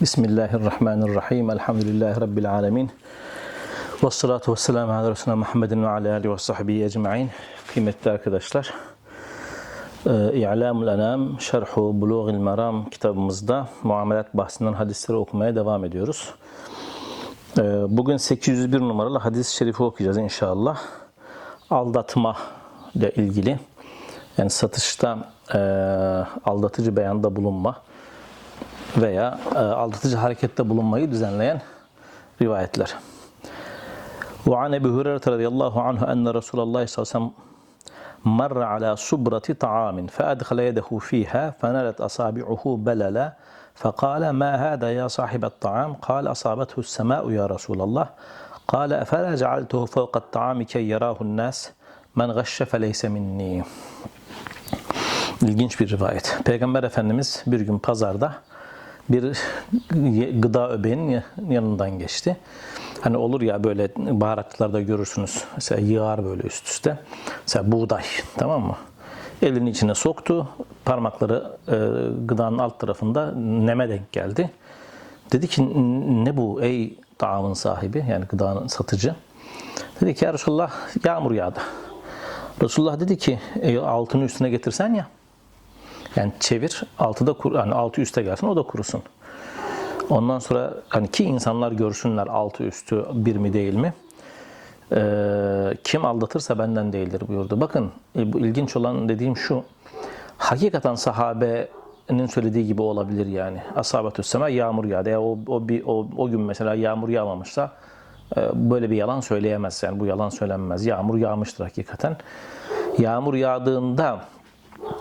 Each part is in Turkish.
Bismillahirrahmanirrahim. Elhamdülillahi Rabbil alemin. Ve salatu ve selamu ala Resulüne Muhammedin ve ala alihi ve sahbihi ecma'in. Kıymetli arkadaşlar, e, İ'lamul Enam, Şerhu Buluğil Meram kitabımızda muamelat bahsinden hadisleri okumaya devam ediyoruz. E, Bugün 801 numaralı hadis-i şerifi okuyacağız inşallah. Aldatma ile ilgili, yani satışta e, aldatıcı beyanda bulunma veya e, aldatıcı harekette bulunmayı düzenleyen rivayetler. وعن أبي هريرة رضي الله عنه أن رسول الله صلى الله عليه وسلم مر على صبرة طعام فأدخل يده فيها فنالت أصابعه بللا فقال ما هذا يا صاحب الطعام قال أصابته السماء يا رسول الله قال أفلا جعلته فوق الطعام كي يراه الناس من غش فليس مني İlginç bir rivayet. Peygamber Efendimiz bir gün pazarda bir gıda öbeğinin yanından geçti. Hani olur ya böyle baharatçılarda görürsünüz. Mesela yağar böyle üst üste. Mesela buğday tamam mı? Elini içine soktu. Parmakları e, gıdanın alt tarafında neme denk geldi. Dedi ki ne bu ey taamın sahibi yani gıdanın satıcı. Dedi ki ya Resulullah yağmur yağdı. Resulullah dedi ki e, altını üstüne getirsen ya. Yani çevir, altı da kur, yani altı üste gelsin o da kurusun. Ondan sonra hani ki insanlar görsünler altı üstü bir mi değil mi? Ee, kim aldatırsa benden değildir buyurdu. Bakın e, bu ilginç olan dediğim şu. Hakikaten sahabenin söylediği gibi olabilir yani. Asabetü sema yağmur yağdı. Ya o, o, bir, o, o gün mesela yağmur yağmamışsa e, böyle bir yalan söyleyemez. Yani bu yalan söylenmez. Yağmur yağmıştır hakikaten. Yağmur yağdığında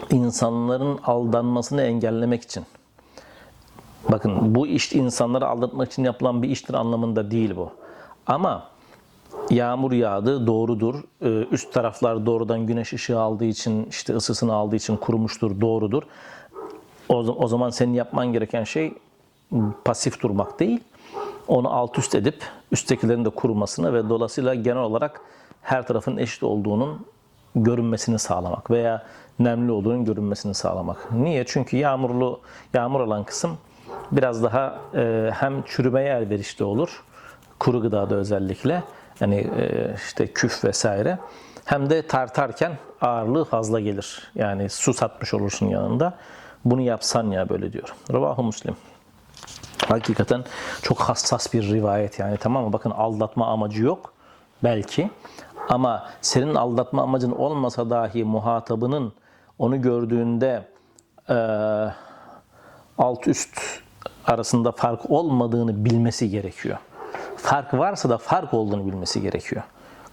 insanların aldanmasını engellemek için. Bakın bu iş insanları aldatmak için yapılan bir iştir anlamında değil bu. Ama yağmur yağdı doğrudur. Ee, Üst taraflar doğrudan güneş ışığı aldığı için işte ısısını aldığı için kurumuştur doğrudur. O, zaman senin yapman gereken şey pasif durmak değil. Onu alt üst edip üsttekilerin de kurumasını ve dolayısıyla genel olarak her tarafın eşit olduğunun görünmesini sağlamak veya nemli olduğunun görünmesini sağlamak. Niye? Çünkü yağmurlu yağmur alan kısım biraz daha e, hem çürümeye elverişli olur. Kuru gıdada özellikle. Yani e, işte küf vesaire. Hem de tartarken ağırlığı fazla gelir. Yani su satmış olursun yanında. Bunu yapsan ya böyle diyor. Ravahu Müslim. Hakikaten çok hassas bir rivayet yani tamam mı? Bakın aldatma amacı yok belki. Ama senin aldatma amacın olmasa dahi muhatabının onu gördüğünde e, alt üst arasında fark olmadığını bilmesi gerekiyor. Fark varsa da fark olduğunu bilmesi gerekiyor.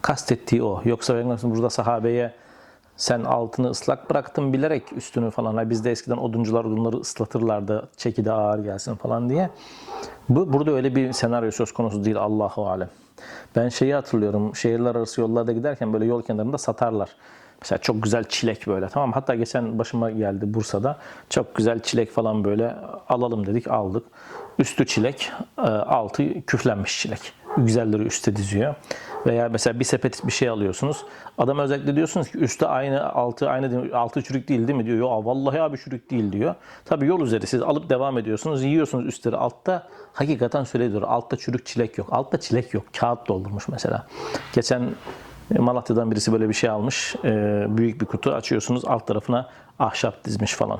Kastettiği o. Yoksa burada sahabeye sen altını ıslak bıraktın bilerek üstünü falan. Ha bizde eskiden oduncular odunları ıslatırlardı çeki de ağır gelsin falan diye. Bu, burada öyle bir senaryo söz konusu değil Allahu alem. Ben şeyi hatırlıyorum. Şehirler arası yollarda giderken böyle yol kenarında satarlar. Mesela çok güzel çilek böyle tamam Hatta geçen başıma geldi Bursa'da. Çok güzel çilek falan böyle alalım dedik aldık. Üstü çilek, altı küflenmiş çilek. Güzelleri üstte diziyor. Veya mesela bir sepet bir şey alıyorsunuz. Adam özellikle diyorsunuz ki üstte aynı, altı aynı değil? Altı çürük değil değil mi diyor. Yo vallahi abi çürük değil diyor. Tabii yol üzeri siz alıp devam ediyorsunuz. Yiyorsunuz üstleri altta. Hakikaten söylüyor. Altta çürük çilek yok. Altta çilek yok. Kağıt doldurmuş mesela. Geçen Malatya'dan birisi böyle bir şey almış. Büyük bir kutu açıyorsunuz. Alt tarafına ahşap dizmiş falan.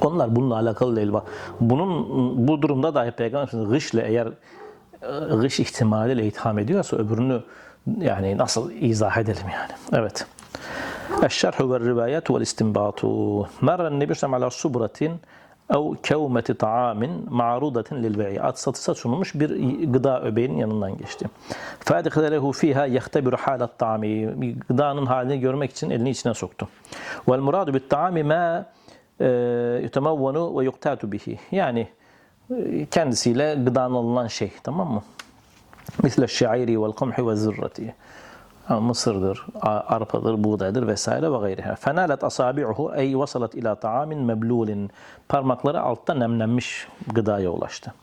Onlar bununla alakalı değil. Bak, bunun bu durumda dahi Peygamber gışle eğer gış ihtimaliyle itham ediyorsa öbürünü yani nasıl izah edelim yani. Evet. الشرح والروايات والاستنباط مر النبي صلى الله عليه وسلم على صبرة أو كومة طعام معروضة للبيع Ad satışa sunulmuş bir gıda öbeğinin yanından geçti. فَاَدْخَلَ لَهُ ف۪يهَا يَخْتَبِرُ حَالَ الطَّعَامِ Gıdanın halini görmek için elini içine soktu. وَالْمُرَادُ بِالطَّعَامِ مَا يُتَمَوَّنُ وَيُقْتَاتُ بِهِ Yani kendisiyle gıdan alınan şey tamam mı? Misle şairi vel kumhi ve zırrati. Mısırdır, arpadır, buğdaydır vesaire ve gayriha. Fenalet asabi'uhu ey vasalat ila ta'amin meblulin. Parmakları altta nemlenmiş gıdaya ulaştı.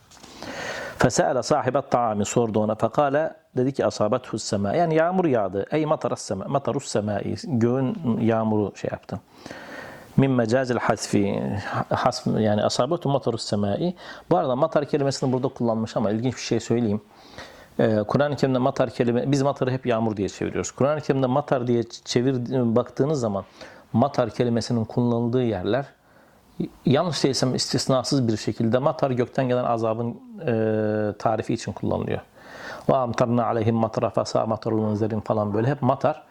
Fesâle sahibet ta'ami sordu ona. Fekale dedi ki asabethu sema. Yani yağmur yağdı. Ey mataras sema, matarus semai. Göğün yağmuru şey yaptı. Min mecazil hasfi hasf yani asabetu matarus semai. Bu arada matar kelimesini burada kullanmış ama ilginç bir şey söyleyeyim. Ee, Kur'an-ı Kerim'de matar kelime biz matarı hep yağmur diye çeviriyoruz. Kur'an-ı Kerim'de matar diye çevir baktığınız zaman matar kelimesinin kullanıldığı yerler yanlış değilsem istisnasız bir şekilde matar gökten gelen azabın e, tarifi için kullanılıyor. Ve amtarna aleyhim matra fasa matarul munzerin falan böyle hep matar.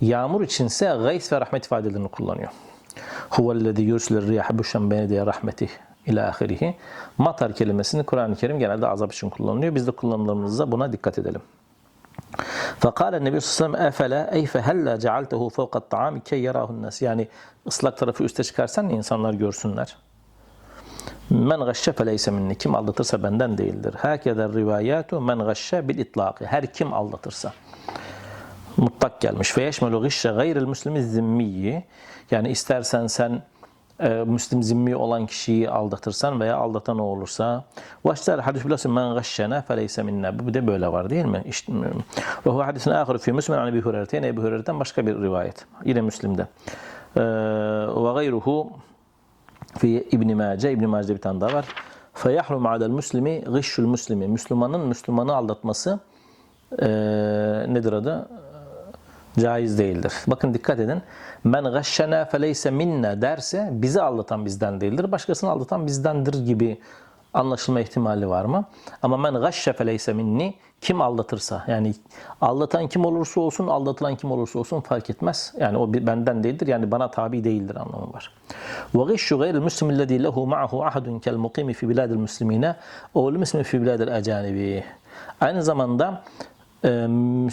Yağmur içinse gays ve rahmet ifadelerini kullanıyor. Huvellezî yursilir riyahe büşşen beyne diye rahmetih ila ahirihi. Matar kelimesini Kur'an-ı Kerim genelde azap için kullanılıyor. Biz de kullanımlarımızda buna dikkat edelim. فقال النبي صلى الله عليه وسلم أفلا أي فهلا جعلته فوق الطعام كي يراه الناس yani ıslak tarafı üste çıkarsan insanlar görsünler. Men gashşe feleyse minni. Kim aldatırsa benden değildir. Hakeder rivayatu men gashşe bil itlaqi. Her kim aldatırsa. Mutlak gelmiş. Ve yeşmelu gışşe gayril muslimi zimmiyi. Yani istersen sen e, Müslim zimmi olan kişiyi aldatırsan veya aldatan o olursa vaştar hadis bilası men gashşena feleyse minna. Bu de böyle var değil mi? İşte, ve hu hadisin ahir fi Müslim an Ebi Hureyre. Yine Ebi Hureyre'den başka bir rivayet. Yine Müslim'de. E, ve gayruhu fi İbn Mace, İbn Mace'de bir tane daha var. Feyahrum alel muslimi gışşul muslimi. Müslümanın Müslümanı aldatması e, nedir adı? Caiz değildir. Bakın dikkat edin. Men gashşena feleyse minna derse bizi aldatan bizden değildir. Başkasını aldatan bizdendir gibi anlaşılma ihtimali var mı? Ama men gashşe feleyse minni kim aldatırsa yani aldatan kim olursa olsun aldatılan kim olursa olsun fark etmez. Yani o benden değildir yani bana tabi değildir anlamı var. Ve gişşu gayril muslim lezî lehu ma'ahu ahadun kel mukimi fi biladil muslimine o muslim fi biladil ecanibi. Aynı zamanda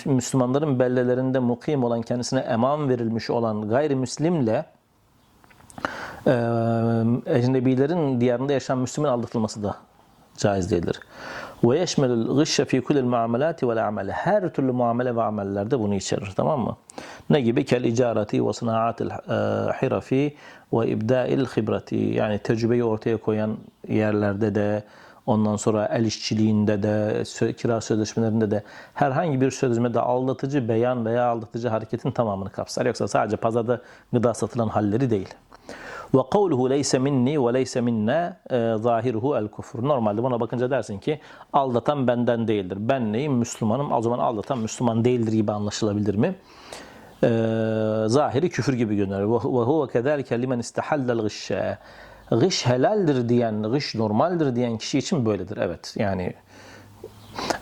Müslümanların bellelerinde mukim olan kendisine eman verilmiş olan gayrimüslimle e, ecnebilerin diyarında yaşayan Müslüman aldatılması da caiz değildir. Ve yeşmelul gışşe fi kulil muamelati vel amele. Her türlü muamele ve amellerde bunu içerir. Tamam mı? Ne gibi? Kel icarati ve sınaatil hirafi ve ibda'il khibrati. Yani tecrübeyi ortaya koyan yerlerde de ondan sonra el işçiliğinde de kira sözleşmelerinde de herhangi bir sözleşmede aldatıcı beyan veya aldatıcı hareketin tamamını kapsar. Yoksa sadece pazarda gıda satılan halleri değil. Ve kavluhu leyse minni ve leyse minna zahiruhu el kufur. Normalde buna bakınca dersin ki aldatan benden değildir. Ben neyim? Müslümanım. O zaman aldatan Müslüman değildir gibi anlaşılabilir mi? Ee, zahiri küfür gibi gönder. Ve huve kezalike limen istehallel gışşe. Gış helaldir diyen, gış normaldir diyen kişi için böyledir. Evet yani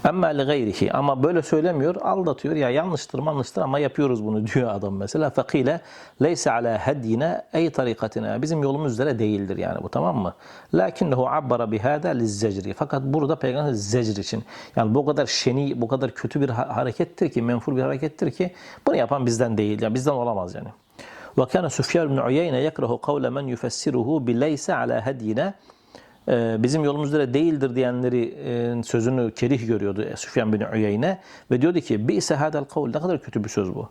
Emme li gayrihi ama böyle söylemiyor, aldatıyor. Ya yanlıştır, yanlıştır ama yapıyoruz bunu diyor adam mesela. Fakile leyse ala hedine ey tarikatina. Bizim yolumuz üzere değildir yani bu tamam mı? Lakinnehu abbara bihada lizzecri. Fakat burada peygamber zecr için. Yani bu kadar şeni, bu kadar kötü bir harekettir ki, menfur bir harekettir ki bunu yapan bizden değil. Yani bizden olamaz yani. Süfyan bin Uyeyne yekrahu kavle men yufessiruhu bi leyse ala hedine bizim yolumuz üzere değildir diyenleri sözünü kerih görüyordu Süfyan bin Uyeyne ve diyordu ki bi'se hadal kavl ne kadar kötü bir söz bu.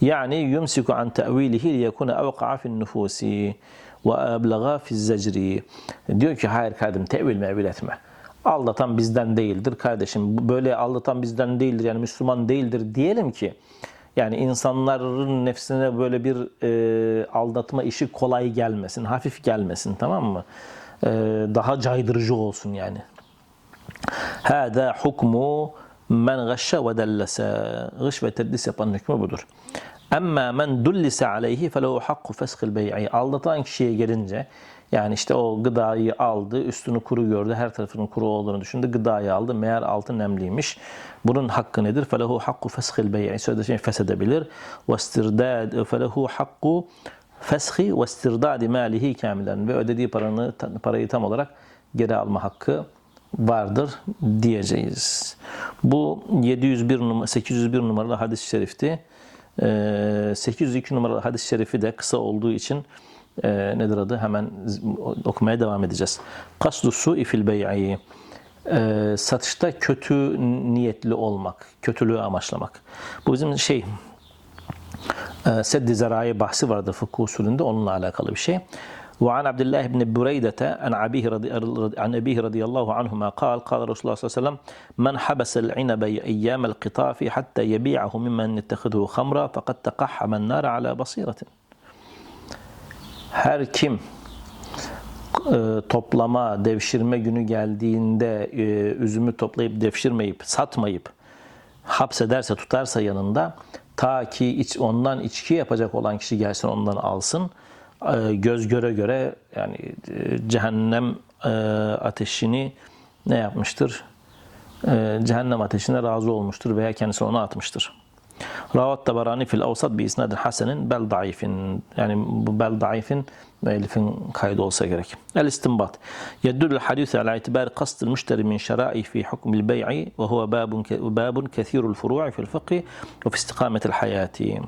Yani yumsiku an ta'vilihi liyekuna evqa'a fi'n nufusi ve ablaga fi'z zecri. Diyor ki hayır kardeşim tevil mevil etme. Aldatan bizden değildir kardeşim. Böyle aldatan bizden değildir yani Müslüman değildir diyelim ki yani insanların nefsine böyle bir e, aldatma işi kolay gelmesin, hafif gelmesin tamam mı? daha caydırıcı olsun yani. Hâdâ hukmu men gashşe ve dellese. Gış ve tedlis yapan hükmü budur. Amma men dullise aleyhi felehu hakku feshil bey'i. Aldatan kişiye gelince yani işte o gıdayı aldı, üstünü kuru gördü, her tarafının kuru olduğunu düşündü, gıdayı aldı, meğer altı nemliymiş. Bunun hakkı nedir? Felehu hakku feshil bey'i. Sözleşmeyi feshedebilir. Ve istirdad felehu hakku feshi ve istirdadi malihi kamilen ve ödediği paranı, parayı tam olarak geri alma hakkı vardır diyeceğiz. Bu 701 numara, 801 numaralı hadis-i şerifti. 802 numaralı hadis-i şerifi de kısa olduğu için e, nedir adı? Hemen okumaya devam edeceğiz. Kasdu su'i fil bey'i e, satışta kötü niyetli olmak, kötülüğü amaçlamak. Bu bizim şey Seddi Zerai bahsi vardır fıkıh usulünde onunla alakalı bir şey. وعن عبد الله بن بريدة عن أبيه رضي, عن أبيه رضي الله عنهما قال قال رسول الله صلى الله عليه وسلم من حبس العنب أيام القطاف حتى يبيعه ممن يتخذه خمرا فقد تقحم النار على بصيرة Her kim e, toplama, devşirme günü geldiğinde e, üzümü toplayıp devşirmeyip, satmayıp hapsederse, tutarsa yanında ta ki iç, ondan içki yapacak olan kişi gelsin ondan alsın. E, göz göre göre yani e, cehennem e, ateşini ne yapmıştır? E, cehennem ateşine razı olmuştur veya kendisi onu atmıştır. Ravat Tabarani fil Avsat bi isnadin hasenin bel daifin. Yani bu bel daifin müellifin kaydı olsa gerek. El istinbat. Yeddül hadis ala itibar kastıl müşteri min şerai fi hukmil bey'i ve huve babun, babun kethirul furu'i fil fıkhi ve fi istikametil hayati.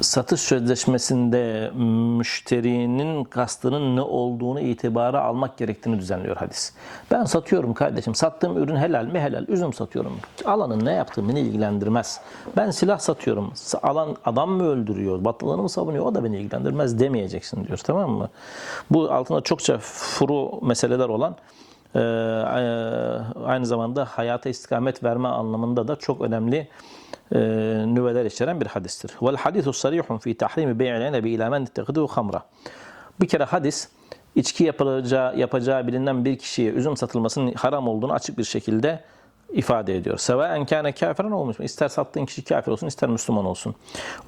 Satış sözleşmesinde müşterinin kastının ne olduğunu itibara almak gerektiğini düzenliyor hadis. Ben satıyorum kardeşim. Sattığım ürün helal mi? Helal. Üzüm satıyorum. Alanın ne yaptığı beni ilgilendirmez. Ben silah satıyorum. Alan adam mı öldürüyor? Batılığını mı savunuyor? O da beni ilgilendirmez demeyeceksin diyor. Tamam mı? Bu altında çokça furu meseleler olan e, aynı zamanda hayata istikamet verme anlamında da çok önemli e, nüveler içeren bir hadistir. Vel hadisu sarihun fi tahrimi bey'il enebi ila men ittehidu hamra. Bir kere hadis içki yapacağı, yapacağı bilinen bir kişiye üzüm satılmasının haram olduğunu açık bir şekilde ifade ediyor. Sevaen kâne kafiren olmuş mu? İster sattığın kişi kafir olsun, ister Müslüman olsun.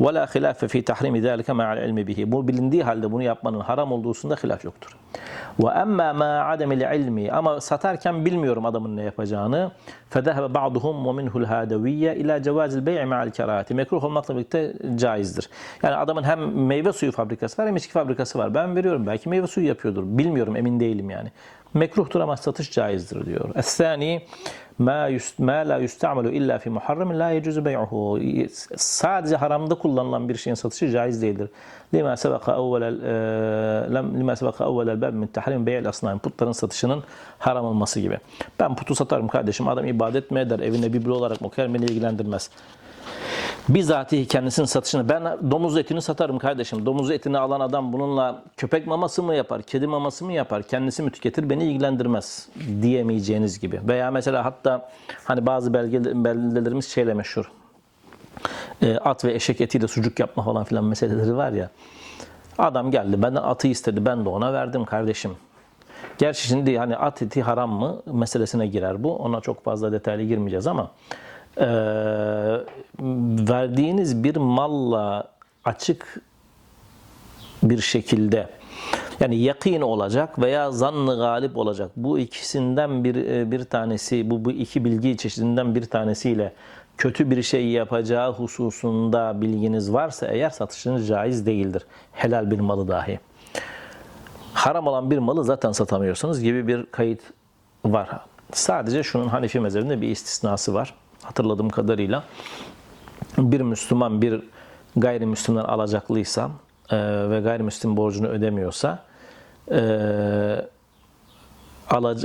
Ve la hilafe fi tahrimi zâlike ma'al ilmi bihi. Bu bilindiği halde bunu yapmanın haram olduğusunda hilaf yoktur. Ve emmâ mâ ademil ilmi. Ama satarken bilmiyorum adamın ne yapacağını. Fedehebe ba'duhum ve minhul hadaviyye ila cevazil bey'i ma'al kerahati. Mekruh olmakla birlikte caizdir. Yani adamın hem meyve suyu fabrikası var hem içki fabrikası var. Ben veriyorum. Belki meyve suyu yapıyordur. Bilmiyorum, emin değilim yani. Mekruhtur ama satış caizdir diyor. Es-sani ma ma la yustamalu illa fi muharram la yecuzu bey'uhu. Sadece haramda kullanılan bir şeyin satışı caiz değildir. Lima sebeka evvel lima sebeka evvel bab min tahrim bey'il asnam. Putların satışının haram olması gibi. Ben putu satarım kardeşim. Adam ibadet mi eder? Evine biblo olarak mı koyar? Beni ilgilendirmez. Bizatihi kendisinin satışını ben domuz etini satarım kardeşim. Domuz etini alan adam bununla köpek maması mı yapar, kedi maması mı yapar, kendisi mi tüketir beni ilgilendirmez diyemeyeceğiniz gibi. Veya mesela hatta hani bazı belge, belgelerimiz şeyle meşhur. E, at ve eşek etiyle sucuk yapma falan filan meseleleri var ya. Adam geldi benden atı istedi ben de ona verdim kardeşim. Gerçi şimdi hani at eti haram mı meselesine girer bu. Ona çok fazla detaylı girmeyeceğiz ama e, verdiğiniz bir malla açık bir şekilde yani yakin olacak veya zannı galip olacak. Bu ikisinden bir bir tanesi, bu, bu iki bilgi çeşidinden bir tanesiyle kötü bir şey yapacağı hususunda bilginiz varsa eğer satışınız caiz değildir. Helal bir malı dahi. Haram olan bir malı zaten satamıyorsunuz gibi bir kayıt var. Sadece şunun Hanefi mezhebinde bir istisnası var hatırladığım kadarıyla bir Müslüman bir gayrimüslimden alacaklıysa e, ve gayrimüslim borcunu ödemiyorsa e,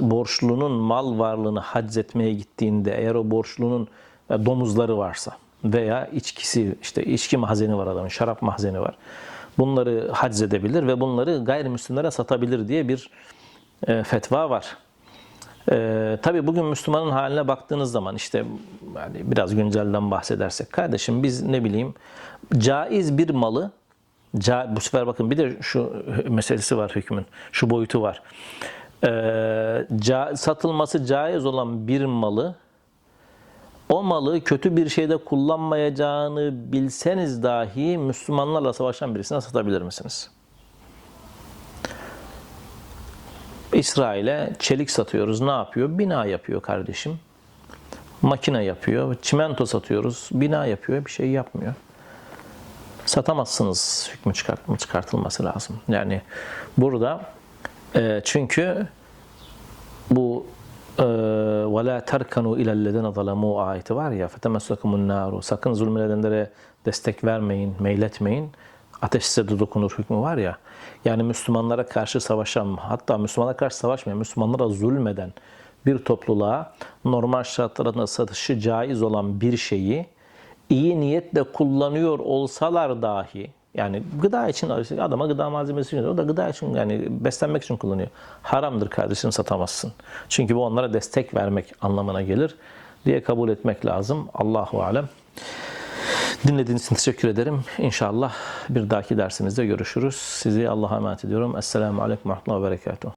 borçlunun mal varlığını hac etmeye gittiğinde eğer o borçlunun e, domuzları varsa veya içkisi işte içki mahzeni var adamın şarap mahzeni var bunları hac edebilir ve bunları gayrimüslimlere satabilir diye bir e, fetva var. Ee, tabii bugün Müslümanın haline baktığınız zaman işte yani biraz güncelden bahsedersek kardeşim biz ne bileyim caiz bir malı ca, bu sefer bakın bir de şu meselesi var hükmün şu boyutu var. Ee, ca, satılması caiz olan bir malı o malı kötü bir şeyde kullanmayacağını bilseniz dahi Müslümanlarla savaşan birisine satabilir misiniz? İsrail'e çelik satıyoruz. Ne yapıyor? Bina yapıyor kardeşim. Makine yapıyor. Çimento satıyoruz. Bina yapıyor. Bir şey yapmıyor. Satamazsınız hükmü çıkartma, çıkartılması lazım. Yani burada e, çünkü bu وَلَا تَرْكَنُوا اِلَى الَّذَيْنَ ظَلَمُوا ayeti var ya فَتَمَسَّكُمُ النَّارُ Sakın zulmedenlere destek vermeyin, meyletmeyin. Ateş size de dokunur hükmü var ya. Yani Müslümanlara karşı savaşan, hatta Müslümanlara karşı savaşmayan, Müslümanlara zulmeden bir topluluğa normal şartlarda satışı caiz olan bir şeyi iyi niyetle kullanıyor olsalar dahi yani gıda için adama gıda malzemesi için o da gıda için yani beslenmek için kullanıyor. Haramdır kardeşim satamazsın. Çünkü bu onlara destek vermek anlamına gelir diye kabul etmek lazım. Allahu alem. Dinlediğiniz için teşekkür ederim. İnşallah bir dahaki dersimizde görüşürüz. Sizi Allah'a emanet ediyorum. Esselamu Aleyküm ve Rahmetullahi ve Berekatuhu.